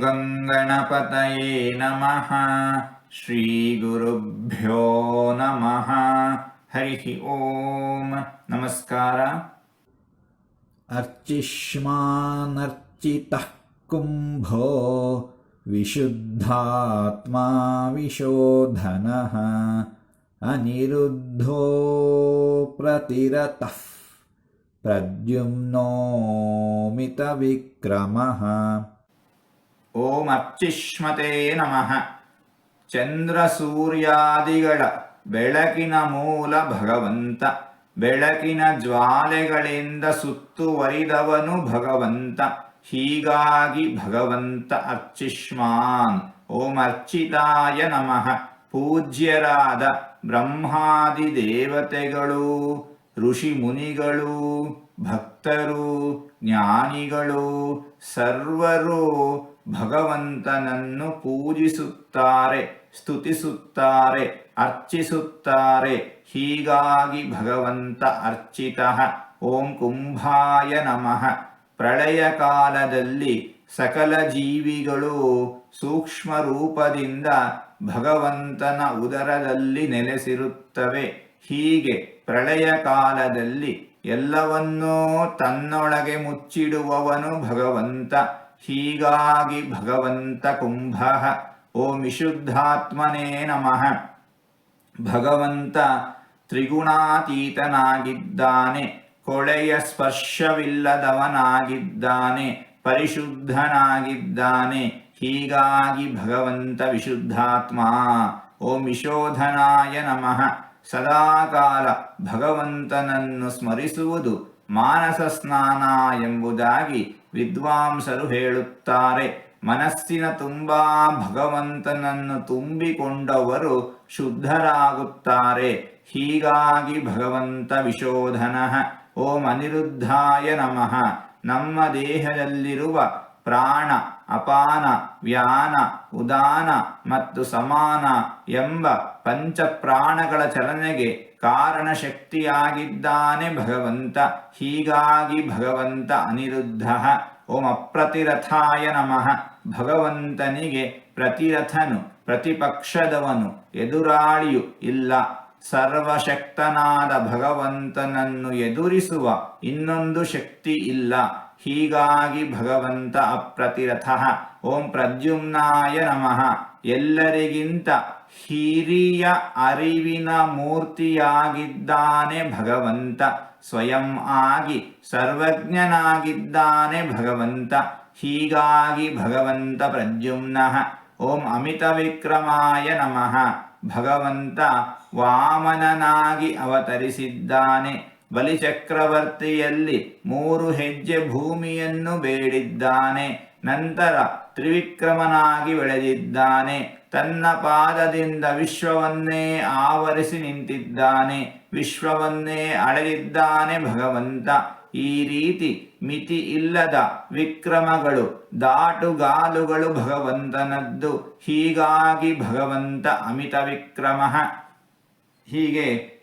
गङ्गणपतये नमः। श्रीगुरुभ्यो नमः। हरिः ॐ नमस्कार। अर्चिष्मानर्चितः कुम्भो विशुद्धात्मा विशोधनः। अनिरुद्धो प्रतिरतः। प्रद्युम्नोमितविक्रमः। ಓಂ ಅರ್ಚಿಷ್ಮತೆ ನಮಃ. ಚಂದ್ರ ಸೂರ್ಯಾದಿಗಳ ಬೆಳಕಿನ ಮೂಲ ಭಗವಂತ, ಬೆಳಕಿನ ಜ್ವಾಲೆಗಳಿಂದ ಸುತ್ತುವರಿದವನು ಭಗವಂತ, ಹೀಗಾಗಿ ಭಗವಂತ ಅರ್ಚಿಷ್ಮಾನ್. ಓಂ ಅರ್ಚಿತಾಯ ನಮಃ. ಪೂಜ್ಯರಾದ ಬ್ರಹ್ಮಾದಿ ದೇವತೆಗಳು ಋಷಿ ಮುನಿಗಳು ಭಕ್ತರು, ಜ್ಞಾನಿಗಳು, ಸರ್ವರೂ ಭಗವಂತನನ್ನು ಪೂಜಿಸುತ್ತಾರೆ, ಸ್ತುತಿಸುತ್ತಾರೆ, ಅರ್ಚಿಸುತ್ತಾರೆ. ಹೀಗಾಗಿ ಭಗವಂತ ಅರ್ಚಿತ. ಓಂ ಕುಂಭಾಯ ನಮಃ. ಪ್ರಳಯ ಕಾಲದಲ್ಲಿ ಸಕಲ ಜೀವಿಗಳು ಸೂಕ್ಷ್ಮ ರೂಪದಿಂದ ಭಗವಂತನ ಉದರದಲ್ಲಿ ನೆಲೆಸಿರುತ್ತವೆ. ಹೀಗೆ ಪ್ರಳಯ ಕಾಲದಲ್ಲಿ ಎಲ್ಲವನ್ನೂ ತನ್ನೊಳಗೆ ಮುಚ್ಚಿಡುವವನು ಭಗವಂತ. ಹೀಗಾಗಿ ಭಗವಂತ ಕುಂಭ. ಓಂ ವಿಶುದ್ಧಾತ್ಮನೇ ನಮಃ. ಭಗವಂತ ತ್ರಿಗುಣಾತೀತನಾಗಿದ್ದಾನೆ. ಕೊಳೆಯ ಸ್ಪರ್ಶವಿಲ್ಲದವನಾಗಿದ್ದಾನೆ. ಪರಿಶುದ್ಧನಾಗಿದ್ದಾನೆ. ಹೀಗಾಗಿ ಭಗವಂತ ವಿಶುದ್ಧಾತ್ಮ. ಓಂ ವಿಶೋಧನಾಯ ನಮಃ. ಸದಾಕಾಲ ಭಗವಂತನನ್ನು ಸ್ಮರಿಸುವುದು ಮಾನಸ ಸ್ನಾನ ಎಂಬುದಾಗಿ ವಿದ್ವಾಂಸರು ಹೇಳುತ್ತಾರೆ. ಮನಸ್ಸಿನ ತುಂಬಾ ಭಗವಂತನನ್ನು ತುಂಬಿಕೊಂಡವರು ಶುದ್ಧರಾಗುತ್ತಾರೆ. ಹೀಗಾಗಿ ಭಗವಂತ ವಿಶೋಧನ, ಓಂ ಅನಿರುದ್ಧಾಯ ನಮಃ. ನಮ್ಮ ದೇಹದಲ್ಲಿರುವ ಪ್ರಾಣ ಅಪಾನ, ವ್ಯಾನ, ಉದಾನ ಮತ್ತು ಸಮಾನ ಎಂಬ ಪಂಚ ಪ್ರಾಣಗಳ ಚಲನೆಗೆ ಕಾರಣ ಶಕ್ತಿಯಾಗಿದ್ದಾನೆ ಭಗವಂತ. ಹೀಗಾಗಿ ಭಗವಂತ ಅನಿರುದ್ಧ. ಓಂ ಅಪ್ರತಿರಥಾಯ ನಮಃ. ಭಗವಂತನಿಗೆ ಪ್ರತಿರಥನು, ಪ್ರತಿಪಕ್ಷದವನು, ಎದುರಾಳಿಯು ಇಲ್ಲ. ಸರ್ವಶಕ್ತನಾದ ಭಗವಂತನನ್ನು ಎದುರಿಸುವ ಇನ್ನೊಂದು ಶಕ್ತಿ ಇಲ್ಲ. ಹೀಗಾಗಿ ಭಗವಂತ ಅಪ್ರತಿರಥ. ಓಂ ಪ್ರದ್ಯುಮ್ನಾಯ ನಮಃ. ಎಲ್ಲರಿಗಿಂತ ಹಿರಿಯ ಅರಿವಿನ ಮೂರ್ತಿಯಾಗಿದ್ದಾನೆ ಭಗವಂತ. ಸ್ವಯಂ ಆಗಿ ಸರ್ವಜ್ಞನಾಗಿದ್ದಾನೆ ಭಗವಂತ. ಹೀಗಾಗಿ ಭಗವಂತ ಪ್ರದ್ಯುಮ್ನ. ಓಂ ಅಮಿತ ವಿಕ್ರಮಾಯ ನಮಃ. ಭಗವಂತ ವಾಮನನಾಗಿ ಅವತರಿಸಿದ್ದಾನೆ. ಬಲಿಚಕ್ರವರ್ತಿಯಲ್ಲಿ ಮೂರು ಹೆಜ್ಜೆ ಭೂಮಿಯನ್ನು ಬೇಡಿದ್ದಾನೆ. ನಂತರ ತ್ರಿವಿಕ್ರಮನಾಗಿ ಬೆಳೆದಿದ್ದಾನೆ. ತನ್ನ ಪಾದದಿಂದ ವಿಶ್ವವನ್ನೇ ಆವರಿಸಿ ನಿಂತಿದ್ದಾನೆ. ವಿಶ್ವವನ್ನೇ ಅಳೆದಿದ್ದಾನೆ ಭಗವಂತ. ಈ ರೀತಿ ಮಿತಿ ಇಲ್ಲದ ವಿಕ್ರಮಗಳು, ದಾಟುಗಾಲುಗಳು ಭಗವಂತನದ್ದು. ಹೀಗಾಗಿ ಭಗವಂತ ಅಮಿತ ವಿಕ್ರಮ. ಹೀಗೆ